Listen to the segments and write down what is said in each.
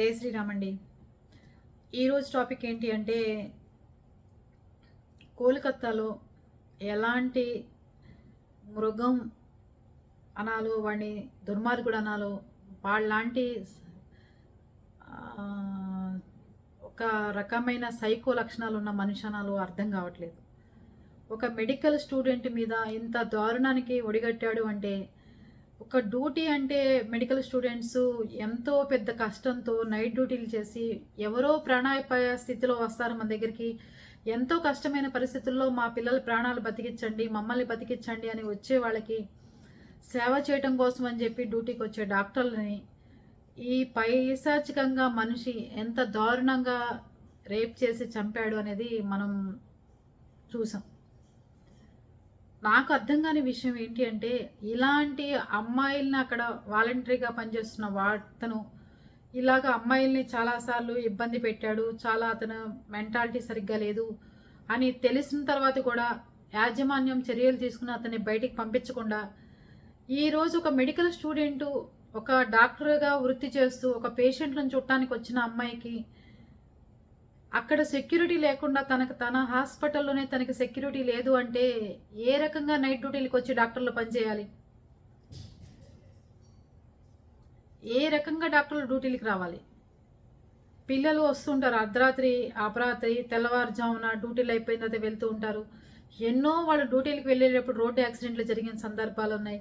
జై శ్రీరామ్ అండి ఈరోజు టాపిక్ ఏంటి అంటే కోల్కత్తాలో ఎలాంటి మృగం అనాలో వాడిని దుర్మార్గుడు అనాలో వాళ్ళలాంటి ఒక రకమైన సైకో లక్షణాలు ఉన్న మనిషి అనాలో అర్థం కావట్లేదు. ఒక మెడికల్ స్టూడెంట్ మీద ఇంత దారుణానికి ఒడిగట్టాడు అంటే ఒక డ్యూటీ అంటే మెడికల్ స్టూడెంట్స్ ఎంతో పెద్ద కష్టంతో నైట్ డ్యూటీలు చేసి ఎవరో ప్రాణాపాయ స్థితిలో వస్తారు మన దగ్గరికి. ఎంతో కష్టమైన పరిస్థితుల్లో మా పిల్లల ప్రాణాలు బతికించండి మమ్మల్ని బతికించండి అని వచ్చే వాళ్ళకి సేవ చేయటం కోసం అని చెప్పి డ్యూటీకి వచ్చే డాక్టర్లని ఈ పైశాచికంగా మనిషి ఎంత దారుణంగా రేప్ చేసి చంపాడు అనేది మనం చూసాం. నాకు అర్థం కాని విషయం ఏంటి అంటే ఇలాంటి అమ్మాయిల్ని అక్కడ వాలంటరీగా పనిచేస్తున్న వాతను ఇలాగ అమ్మాయిల్ని చాలాసార్లు ఇబ్బంది పెట్టాడు చాలా అతను మెంటాలిటీ సరిగ్గా లేదు అని తెలిసిన తర్వాత కూడా యాజమాన్యం చర్యలు తీసుకుని అతన్ని బయటికి పంపించకుండా ఈరోజు ఒక మెడికల్ స్టూడెంటు ఒక డాక్టర్గా వృత్తి చేస్తూ ఒక పేషెంట్లను చూడటానికి వచ్చిన అమ్మాయికి అక్కడ సెక్యూరిటీ లేకుండా తనకు తన హాస్పిటల్లోనే తనకి సెక్యూరిటీ లేదు అంటే ఏ రకంగా నైట్ డ్యూటీలకు వచ్చి డాక్టర్లు పనిచేయాలి? ఏ రకంగా డాక్టర్లు డ్యూటీలకు రావాలి? పిల్లలు వస్తుంటారు అర్ధరాత్రి అపరాత్రి తెల్లవారుజామున డ్యూటీలు అయిపోయిన తర్వాత వెళ్తూ ఉంటారు. ఎన్నో వాళ్ళు డ్యూటీలకు వెళ్ళేటప్పుడు రోడ్డు యాక్సిడెంట్లు జరిగిన సందర్భాలు ఉన్నాయి.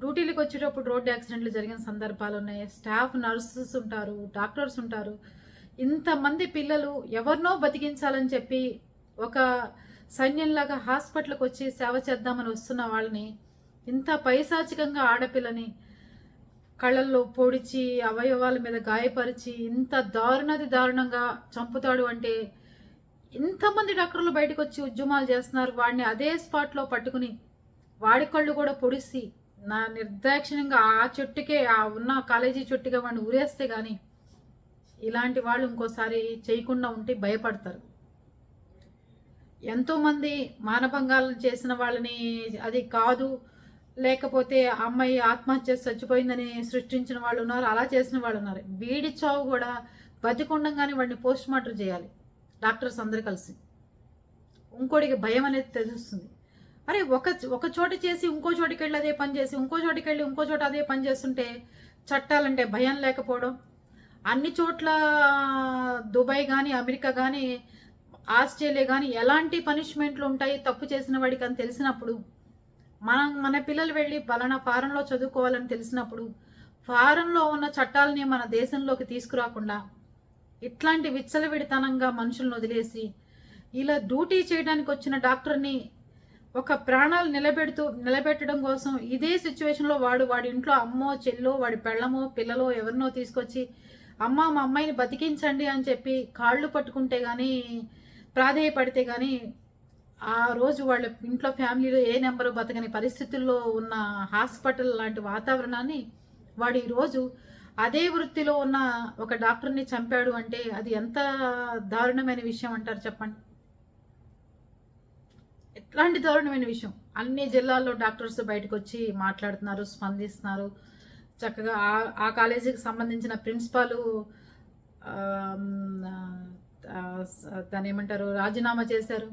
డ్యూటీలకు వచ్చేటప్పుడు రోడ్డు యాక్సిడెంట్లు జరిగిన సందర్భాలు ఉన్నాయి. స్టాఫ్ నర్సెస్ ఉంటారు డాక్టర్స్ ఉంటారు. ఇంతమంది పిల్లలు ఎవరినో బతికించాలని చెప్పి ఒక సైన్యంలాగా హాస్పిటల్కి వచ్చి సేవ చేద్దామని వస్తున్న వాళ్ళని ఇంత పైశాచికంగా ఆడపిల్లని కళ్ళల్లో పొడిచి అవయవాల మీద గాయపరిచి ఇంత దారుణది దారుణంగా చంపుతాడు అంటే ఇంతమంది డాక్టర్లు బయటకు వచ్చి ఉద్యమాలు చేస్తున్నారు. వాడిని అదే స్పాట్లో పట్టుకుని వాడి కళ్ళు కూడా పొడిసి నా నిర్దాక్షిణ్యంగా ఆ చెట్టుకే ఆ ఉన్న కాలేజీ చెట్టుగా వాడిని ఊరేస్తే కానీ ఇలాంటి వాళ్ళు ఇంకోసారి చేయకుండా ఉంటే భయపడతారు. ఎంతోమంది మానభంగాలను చేసిన వాళ్ళని అది కాదు లేకపోతే ఆ అమ్మాయి ఆత్మహత్య చచ్చిపోయిందని సృష్టించిన వాళ్ళు ఉన్నారు అలా చేసిన వాళ్ళు ఉన్నారు. వీడి చావు కూడా బతికుండగానే వాడిని పోస్ట్ మార్టం చేయాలి డాక్టర్స్ అందరు కలిసి. ఇంకోటికి భయం అనేది తెలుస్తుంది. అరే ఒక ఒక చోట చేసి ఇంకో చోటికి వెళ్ళి అదే పని చేసి ఇంకో చోటికి వెళ్ళి ఇంకో చోట అదే పని చేస్తుంటే చట్టాలంటే భయం లేకపోవడం అన్ని చోట్ల దుబాయ్ కానీ అమెరికా కానీ ఆస్ట్రేలియా కానీ ఎలాంటి పనిష్మెంట్లు ఉంటాయి తప్పు చేసిన వాడికి అని తెలిసినప్పుడు మనం మన పిల్లలు వెళ్ళి పలానా ఫారంలో చదువుకోవాలని తెలిసినప్పుడు ఫారంలో ఉన్న చట్టాలని మన దేశంలోకి తీసుకురాకుండా ఇట్లాంటి విచ్చలవిడితనంగా మనుషులను వదిలేసి ఇలా డ్యూటీ చేయడానికి వచ్చిన డాక్టర్ని ఒక ప్రాణాలు నిలబెడుతూ నిలబెట్టడం కోసం ఇదే సిచ్యువేషన్లో వాడు వాడి ఇంట్లో అమ్మో చెల్లో వాడి పెళ్ళమో పిల్లలో ఎవరినో తీసుకొచ్చి అమ్మ మా అమ్మాయిని బతికించండి అని చెప్పి కాళ్ళు పట్టుకుంటే కానీ ప్రాధేయపడితే కానీ ఆ రోజు వాళ్ళ ఇంట్లో ఫ్యామిలీలో ఏ నెంబరు బతకని పరిస్థితుల్లో ఉన్న హాస్పిటల్ లాంటి వాతావరణాన్ని వాడు ఈరోజు అదే వృత్తిలో ఉన్న ఒక డాక్టర్ని చంపాడు అంటే అది ఎంత దారుణమైన విషయం అంటారు చెప్పండి? ఎట్లాంటి దారుణమైన విషయం? అన్ని జిల్లాల్లో డాక్టర్స్ బయటకు వచ్చి మాట్లాడుతున్నారు స్పందిస్తున్నారు. చక్కగా ఆ ఆ కాలేజీకి సంబంధించిన ప్రిన్సిపాలు దాని ఏమంటారు రాజీనామా చేశారు.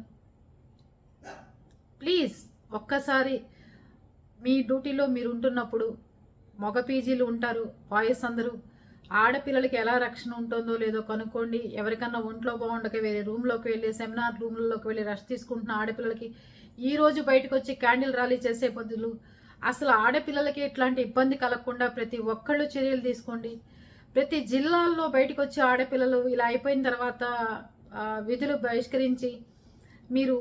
ప్లీజ్ ఒక్కసారి మీ డ్యూటీలో మీరు ఉంటున్నప్పుడు మగ పీజీలు ఉంటారు బాయ్స్ అందరూ ఆడపిల్లలకి ఎలా రక్షణ ఉంటుందో లేదో కనుక్కోండి. ఎవరికన్నా ఒంట్లో బాగుండక వేరే రూమ్లోకి వెళ్ళి సెమినార్ రూమ్లలోకి వెళ్ళి రెస్ట్ తీసుకుంటున్న ఆడపిల్లలకి ఈరోజు బయటకు వచ్చి క్యాండిల్ ర్యాలీ చేసే బదులు అసలు ఆడపిల్లలకి ఇట్లాంటి ఇబ్బంది కలగకుండా ప్రతి ఒక్కళ్ళు చర్యలు తీసుకోండి. ప్రతి జిల్లాల్లో బయటకు వచ్చే ఆడపిల్లలు ఇలా అయిపోయిన తర్వాత విధులు బహిష్కరించి మీరు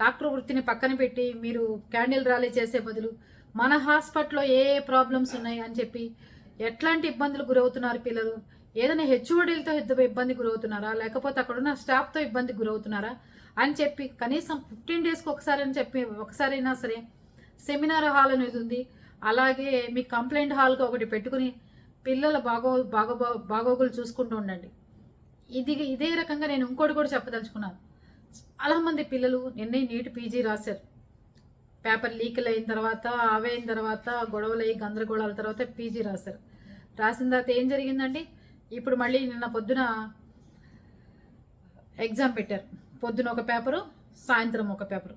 డాక్టర్ వృత్తిని పక్కన పెట్టి మీరు క్యాండిల్ ర్యాలీ చేసే బదులు మన హాస్పిటల్లో ఏ ఏ ప్రాబ్లమ్స్ ఉన్నాయి అని చెప్పి ఎట్లాంటి ఇబ్బందులు గురవుతున్నారు పిల్లలు? ఏదైనా హెచ్ఓడీలతో ఇబ్బంది గురవుతున్నారా? లేకపోతే అక్కడ ఉన్న స్టాఫ్తో ఇబ్బంది గురవుతున్నారా? అని చెప్పి కనీసం ఫిఫ్టీన్ డేస్కి ఒకసారి అని చెప్పి ఒకసారైనా సరే సెమినార్ హాల్ అనేది ఉంది. అలాగే మీ కంప్లైంట్ హాల్కి ఒకటి పెట్టుకుని పిల్లల బాగో బాగో బాగోగులు చూసుకుంటూ ఉండండి. ఇది ఇదే రకంగా నేను ఇంకోటి కూడా చెప్పదలుచుకున్నాను. చాలామంది పిల్లలు నిన్నే నీట్ పీజీ రాశారు. పేపర్ లీకులు అయిన తర్వాత అవైన అయిన తర్వాత గొడవలు అయ్యి గందరగోళాల తర్వాత పీజీ రాశారు. రాసిన తర్వాత ఏం జరిగిందండి? ఇప్పుడు మళ్ళీ నిన్న పొద్దున ఎగ్జామ్ పెట్టారు. పొద్దున ఒక పేపరు సాయంత్రం ఒక పేపరు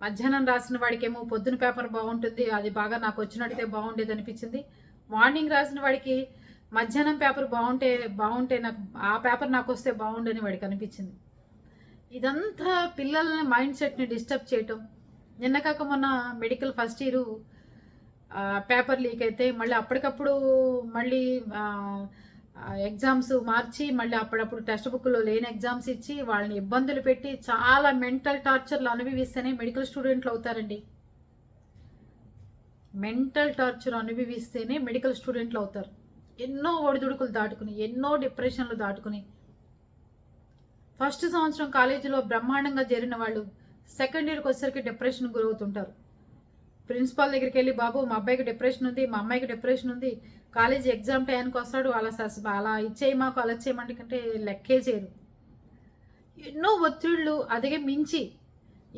మధ్యాహ్నం రాసిన వాడికేమో పొద్దున పేపర్ బాగుంటుంది అది బాగా నాకు వచ్చినట్టయితే బాగుండేది అనిపించింది. మార్నింగ్ రాసిన వాడికి మధ్యాహ్నం పేపర్ బాగుంటే బాగుంటే నాకు ఆ పేపర్ నాకు వస్తే బాగుండని వాడికి అనిపించింది. ఇదంతా పిల్లలని మైండ్ సెట్ని డిస్టర్బ్ చేయటం. నిన్న కాక మొన్న medical first year paper leak అయితే మళ్ళీ అప్పటికప్పుడు మళ్ళీ ఎగ్జామ్స్ మార్చి మళ్ళీ అప్పుడప్పుడు టెక్స్ట్ బుక్లో లేని ఎగ్జామ్స్ ఇచ్చి వాళ్ళని ఇబ్బందులు పెట్టి చాలా మెంటల్ టార్చర్లు అనుభవిస్తేనే మెడికల్ స్టూడెంట్లు అవుతారండి. మెంటల్ టార్చర్ అనుభవిస్తేనే మెడికల్ స్టూడెంట్లు అవుతారు. ఎన్నో ఒడిదుడుకులు దాటుకుని ఎన్నో డిప్రెషన్లు దాటుకుని. ఫస్ట్ సంవత్సరం కాలేజీలో బ్రహ్మాండంగా చేరిన వాళ్ళు సెకండ్ ఇయర్కి వచ్చేసరికి డిప్రెషన్ గురవుతుంటారు. ప్రిన్సిపాల్ దగ్గరికి వెళ్ళి బాబు మా అబ్బాయికి డిప్రెషన్ ఉంది మా అమ్మాయికి డిప్రెషన్ ఉంది. కాలేజీ ఎగ్జామ్ టైంకి వస్తాడు అలా సస్ అలా ఇచ్చేయి మాకు అలా ఇచ్చేయమంటే కంటే లెక్కే చేయరు ఎన్నో ఒత్తిళ్ళు అదిగే మించి.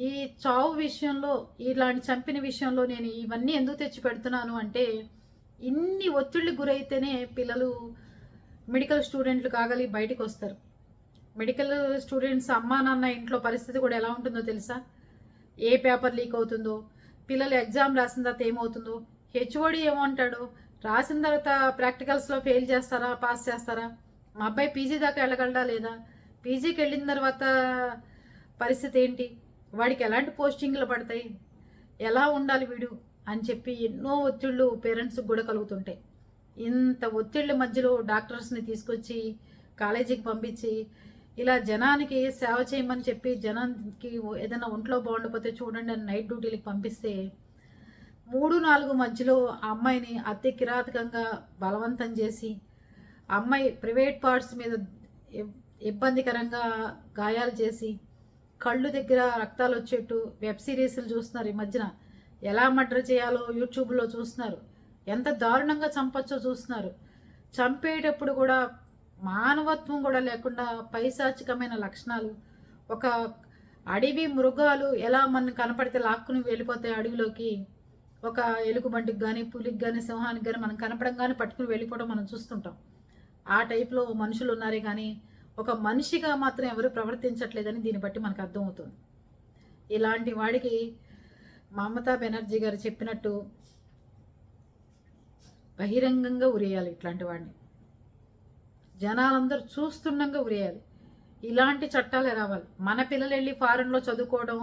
ఈ చావు విషయంలో ఇలాంటి చంపిన విషయంలో నేను ఇవన్నీ ఎందుకు తెచ్చి పెడుతున్నాను అంటే ఇన్ని ఒత్తిళ్ళు గురైతేనే పిల్లలు మెడికల్ స్టూడెంట్లు కాగలి బయటకు వస్తారు. మెడికల్ స్టూడెంట్స్ అమ్మా నాన్న ఇంట్లో పరిస్థితి కూడా ఎలా ఉంటుందో తెలుసా? ఏ పేపర్ లీక్ అవుతుందో పిల్లలు ఎగ్జామ్ రాసిన తర్వాత ఏమవుతుందో? హెచ్ఓడి ఏమంటాడు? రాసిన తర్వాత ప్రాక్టికల్స్లో ఫెయిల్ చేస్తారా? పాస్ చేస్తారా? మా అబ్బాయి పీజీ దాకా వెళ్ళగలడా లేదా? పీజీకి వెళ్ళిన తర్వాత పరిస్థితి ఏంటి? వాడికి ఎలాంటి పోస్టింగ్లు పడతాయి? ఎలా ఉండాలి వీడు? అని చెప్పి ఎన్నో ఒత్తిళ్ళు పేరెంట్స్కి కూడా కలుగుతుంటాయి. ఇంత ఒత్తిళ్ళ మధ్యలో డాక్టర్స్ని తీసుకొచ్చి కాలేజీకి పంపించి ఇలా జనానికి సేవ చేయమని చెప్పి జనానికి ఏదైనా ఒంట్లో బాగుండకపోతే చూడండి అని నైట్ డ్యూటీలకు పంపిస్తే మూడు నాలుగు మధ్యలో ఆ అమ్మాయిని అతి కిరాతకంగా బలవంతం చేసి అమ్మాయి ప్రైవేట్ పార్ట్స్ మీద ఇబ్బందికరంగా గాయాలు చేసి కళ్ళు దగ్గర రక్తాలు వచ్చేట్టు వెబ్ సిరీస్లు చూస్తున్నారు ఈ మధ్యన. ఎలా మర్డర్ చేయాలో యూట్యూబ్లో చూస్తున్నారు. ఎంత దారుణంగా చంపచ్చో చూస్తున్నారు. చంపేటప్పుడు కూడా మానవత్వం కూడా లేకుండా పైశాచికమైన లక్షణాలు. ఒక అడవి మృగాలు ఎలా మన కనపడితే లాక్కుని వెళ్ళిపోతాయి అడవిలోకి ఒక ఎలుగుబంటికి కానీ పులికి కానీ సింహానికి కానీ మనం కనపడంగానే పట్టుకుని వెళ్ళిపోవడం మనం చూస్తుంటాం. ఆ టైప్లో మనుషులు ఉన్నారే కానీ ఒక మనిషిగా మాత్రం ఎవరు ప్రవర్తించట్లేదని దీన్ని బట్టి మనకు అర్థమవుతుంది. ఇలాంటి వాడికి మమతా బెనర్జీ గారు చెప్పినట్టు బహిరంగంగా ఉరేయాలి ఇట్లాంటి వాడిని. జనాలందరూ చూస్తుండగా ఉరేయాలి. ఇలాంటి చట్టాలే రావాలి. మన పిల్లలు వెళ్ళి ఫారెన్లో చదువుకోవడం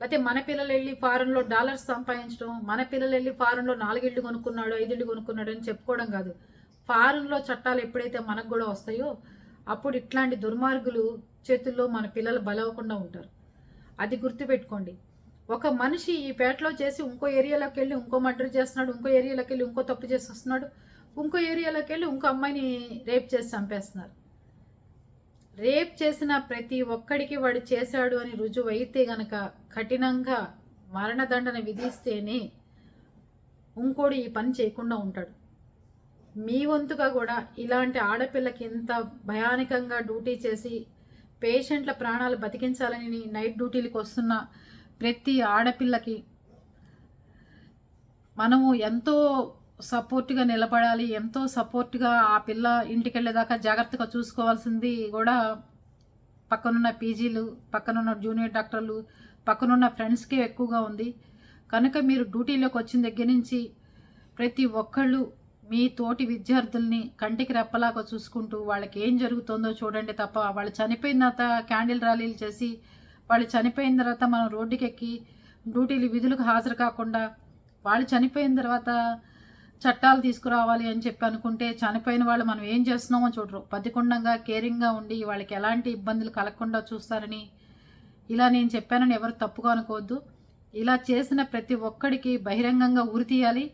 లేకపోతే మన పిల్లలు వెళ్ళి ఫారెన్లో డాలర్స్ సంపాదించడం మన పిల్లలు వెళ్ళి ఫారెన్లో నాలుగిళ్ళు కొనుక్కున్నాడు ఐదిళ్ళు కొనుక్కున్నాడు అని చెప్పుకోవడం కాదు. ఫారెన్లో చట్టాలు ఎప్పుడైతే మనకు కూడా వస్తాయో అప్పుడు ఇట్లాంటి దుర్మార్గులు చేతుల్లో మన పిల్లలు బలవకుండా ఉంటారు. అది గుర్తుపెట్టుకోండి. ఒక మనిషి ఈ పేటలో చేసి ఇంకో ఏరియాలోకి వెళ్ళి ఇంకో మర్డర్ చేస్తున్నాడు ఇంకో ఏరియాలోకి వెళ్ళి ఇంకో తప్పు చేసి వస్తున్నాడు ఇంకో ఏరియాలోకి వెళ్ళి ఇంకో అమ్మాయిని రేప్ చేసి చంపేస్తున్నారు. రేప్ చేసిన ప్రతి ఒక్కడికి వాడు చేశాడు అని రుజువు అయితే గనక కఠినంగా మరణదండన విధిస్తేనే ఇంకోడు ఈ పని చేయకుండా ఉంటాడు. మీ వంతుగా కూడా ఇలాంటి ఆడపిల్లకి ఇంత భయానకంగా డ్యూటీ చేసి పేషెంట్ల ప్రాణాలు బతికించాలని నైట్ డ్యూటీలకు వస్తున్న ప్రతి ఆడపిల్లకి మనము ఎంతో సపోర్ట్గా నిలబడాలి ఎంతో సపోర్ట్గా ఆ పిల్ల ఇంటికి వెళ్ళేదాకా జాగ్రత్తగా చూసుకోవాల్సింది కూడా పక్కనున్న పీజీలు పక్కనున్న జూనియర్ డాక్టర్లు పక్కనున్న ఫ్రెండ్స్కే ఎక్కువగా ఉంది. కనుక మీరు డ్యూటీలోకి వచ్చిన దగ్గర నుంచి ప్రతి ఒక్కళ్ళు మీ తోటి విద్యార్థుల్ని కంటికి రెప్పలాగా చూసుకుంటూ వాళ్ళకి ఏం జరుగుతుందో చూడండి తప్ప వాళ్ళు చనిపోయిన తర్వాత క్యాండిల్ ర్యాలీలు చేసి వాళ్ళు చనిపోయిన తర్వాత మనం రోడ్డుకెక్కి డ్యూటీలు విధులకు హాజరు కాకుండా వాళ్ళు చనిపోయిన తర్వాత చట్టాలు తీసుకురావాలి అని చెప్పి అనుకుంటే చనిపోయిన వాళ్ళు మనం ఏం చేస్తున్నామో చూడరు. పదికొండంగా కేరింగ్గా ఉండి వాళ్ళకి ఎలాంటి ఇబ్బందులు కలగకుండా చూస్తారని ఇలా నేను చెప్పానని ఎవరు తప్పుగా అనుకోవద్దు. ఇలా చేసిన ప్రతి ఒక్కడికి బహిరంగంగా ఉరి తీయాలి.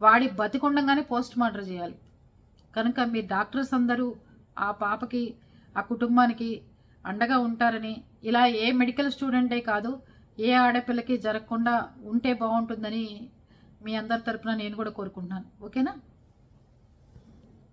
వాడి బతికుండంగానే పోస్ట్ మార్టం చేయాలి. కనుక మీ డాక్టర్స్ అందరూ ఆ పాపకి ఆ కుటుంబానికి అండగా ఉంటారని ఇలా ఏ మెడికల్ స్టూడెంటే కాదు ఏ ఆడపిల్లకి జరగకుండా ఉంటే బాగుంటుందని మీ అందరి తరపున నేను కూడా కోరుకుంటున్నాను. ఓకేనా?